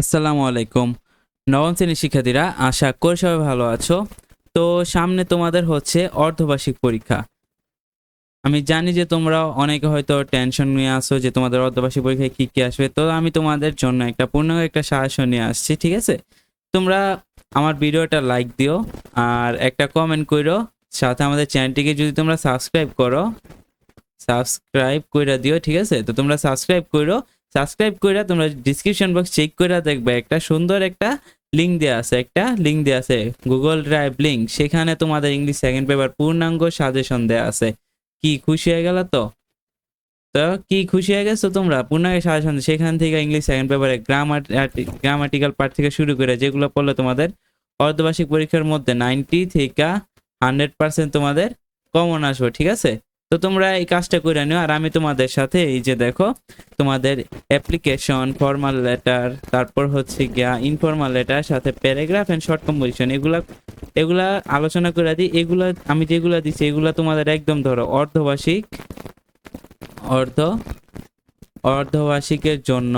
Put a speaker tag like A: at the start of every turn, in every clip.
A: আসসালামু আলাইকুম। নবম শ্রেণির শিক্ষার্থীরা, আশা করি সবাই ভালো আছো। তো সামনে তোমাদের হচ্ছে অর্ধবার্ষিক পরীক্ষা। আমি জানি যে তোমরা অনেকে হয়তো টেনশন নিয়ে আসো যে তোমাদের অর্ধবার্ষিক পরীক্ষায় কি কি আসবে। তো আমি তোমাদের জন্য একটা পূর্ণ একটা সাহায্য নিয়ে আসছি, ঠিক আছে? তোমরা আমার ভিডিওটা লাইক দিও আর একটা কমেন্ট করো সাথে আমাদের চ্যানেলটিকে যদি তোমরা সাবস্ক্রাইব করো সাবস্ক্রাইব করে দিও, ঠিক আছে? তো তোমরা সাবস্ক্রাইব করো সাবস্ক্রাইব করে তোমরা ডিসক্রিপশন বক্স চেক করে দেখবে, একটা সুন্দর একটা লিঙ্ক দেওয়া আছে, একটা লিঙ্ক দেওয়া আছে গুগল ড্রাইভ লিঙ্ক সেখানে তোমাদের ইংলিশ সেকেন্ড পেপার পূর্ণাঙ্গ সাজেশন দেওয়া আছে। কি খুশি হয়ে গেল তো? তো কি খুশি হয়ে গেছো তোমরা? পূর্ণাঙ্গ সাজেশন সেখান থেকে ইংলিশ সেকেন্ড পেপারে গ্রামার গ্রামাটিক্যাল পার্ট থেকে শুরু করে যেগুলো পড়লে তোমাদের অর্ধবার্ষিক পরীক্ষার মধ্যে নাইনটি থেকে হান্ড্রেড পার্সেন্ট তোমাদের কমন আসবে, ঠিক আছে? তো তোমরা এই কাজটা করে নিও। আর আমি তোমাদের সাথে এই যে দেখো, তোমাদের অ্যাপ্লিকেশন ফর্মাল লেটার তারপর হচ্ছে গিয়া ইনফর্মাল লেটার সাথে প্যারাগ্রাফ এন্ড শর্ট কম্পোজিশন এগুলা এগুলা আলোচনা করে দিই। এগুলা, আমি যেগুলা দিচ্ছি এগুলা তোমাদের একদম ধরো অর্ধবার্ষিক, অর্ধ, অর্ধবার্ষিকের জন্য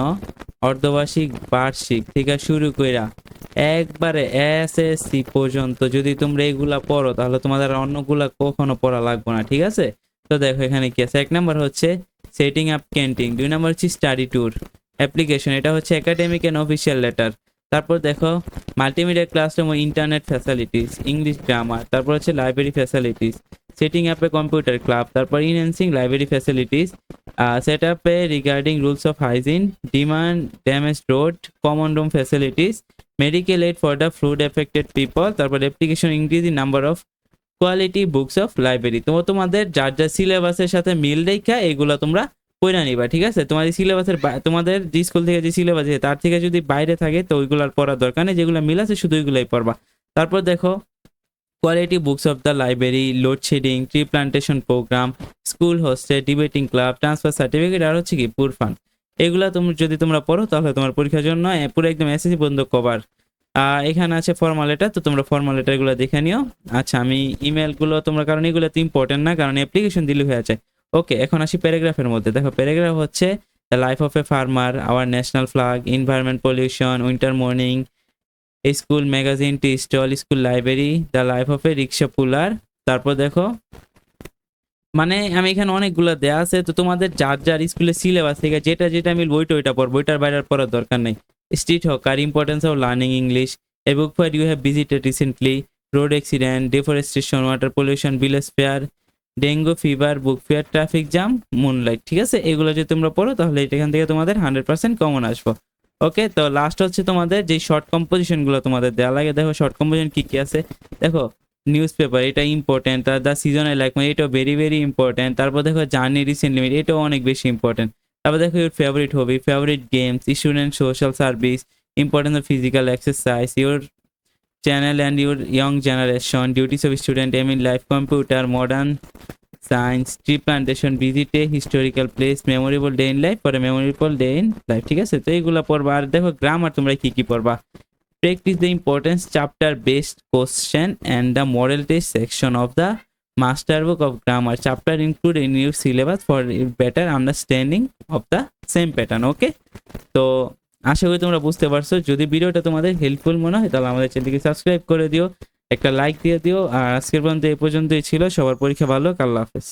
A: অর্ধবার্ষিক বার্ষিক থেকে শুরু কইরা একবারে এস এসএসসি পর্যন্ত যদি তোমরা এগুলা পড়ো, তাহলে তোমাদের অন্যগুলা কখনো পড়া লাগবে না, ঠিক আছে? তো দেখো এখানে কি আছে? এক নাম্বার হচ্ছে সেটিং আপ ক্যান্টিন দুই নাম্বার হচ্ছে স্টাডি ট্যুর অ্যাপ্লিকেশন এটা হচ্ছে একাডেমিক অ্যান্ড অফিসিয়াল লেটার তারপর দেখো মাল্টিমিডিয়া ক্লাসরুম ও ইন্টারনেট ফ্যাসিলিটিস ইংলিশ গ্রামার তারপর হচ্ছে library facilities setting up computer club তারপর enhancing library facilities set up regarding rules of hygiene demand damage road common room facilities medical aid for the flood affected people তারপর application increase in number of quality books of library তো তোমাদের যার যার সিলেবাসের সাথে মিল রেখা, এগুলো তোমরা পড়ে নিবা, ঠিক আছে? তোমাদের সিলেবাসের তোমাদের যে স্কুল থেকে যে সিলেবাস আছে তার থেকে যদি বাইরে থাকে, তো ওইগুলো আর পড়ার দরকার নেই, যেগুলো মিল আছে শুধু ওইগুলোই পড়বা। তারপর দেখো quality books of the library load shedding tree plantation programme school hostel debating club transfer certificate আর হচ্ছে কি পুরফান এগুলো তুমি, যদি তোমরা পড়ো, তাহলে তোমার পরীক্ষার জন্য পুরো একদম এসএসসি পর্যন্ত কভার এখানে আছে ফর্মাল লেটার তো তোমরা ফর্মাল লেটারগুলো দেখে নিও। আচ্ছা আমি ইমেলগুলো তোমরা, কারণ এগুলো তো ইম্পর্টেন্ট না, কারণ অ্যাপ্লিকেশন দিলে হয়ে আছে। ওকে এখন আসি প্যারাগ্রাফের মধ্যে। দেখো প্যারাগ্রাফ হচ্ছে the life of a farmer our national flag environment pollution winter morning school magazine tea stall school library the life of a rickshaw puller তারপর দেখো মানে আমি এখানে অনেকগুলো দেয়া আছে, তো তোমাদের যার যার স্কুলের সিলেবাস থেকে যেটা যেটা মিল বইটা ওইটা পড়ব, ওইটার বাইরে আর পড়ার দরকার নেই। Street hawker importance of learning English a book fair you have visited recently road accident deforestation water pollution village fair dengue fever book fair traffic jam moonlight ঠিক আছে? এগুলো যদি তোমরা পড়ো, তাহলে এখান থেকে তোমাদের হান্ড্রেড পার্সেন্ট কমন আসব। ওকে তো লাস্ট হচ্ছে তোমাদের যে শর্ট কম্পোজিশনগুলো তোমাদের দেওয়া লাগে, দেখো শর্ট কম্পোজিশন কী কী আছে? দেখো নিউজ পেপার এটা ইম্পর্টেন্ট তার দ্য সিজনাল লাইক মানে এটাও ভেরি ভেরি ইম্পর্টেন্ট তারপর দেখো জার্নি রিসেন্ট লিমিট এটাও অনেক বেশি ইম্পর্টেন্ট তারপর দেখো your favourite hobby favourite games student social service importance of physical exercise your channel and your young generation duties of student aim in life computer modern science tree plantation visit historical place memorable day in life পরে memorable day in life ঠিক আছে? তো এইগুলো পড়বা, আর দেখো grammar তোমরা কি কি পড়বা? Practice the importance chapter based question and the moral test section of the master book of grammar chapter include in your syllabus for better understanding of the same pattern okay তো আশা করি তোমরা বুঝতে পারছ যদি ভিডিওটা তোমাদের হেল্পফুল মনে হয় তাহলে আমাদের চ্যানেলকে সাবস্ক্রাইব করে দিও একটা লাইক দিয়ে দিও আর আজকের পর্যন্ত এই পর্যন্তই ছিল সবার পরীক্ষা ভালো আল্লাহ হাফেজ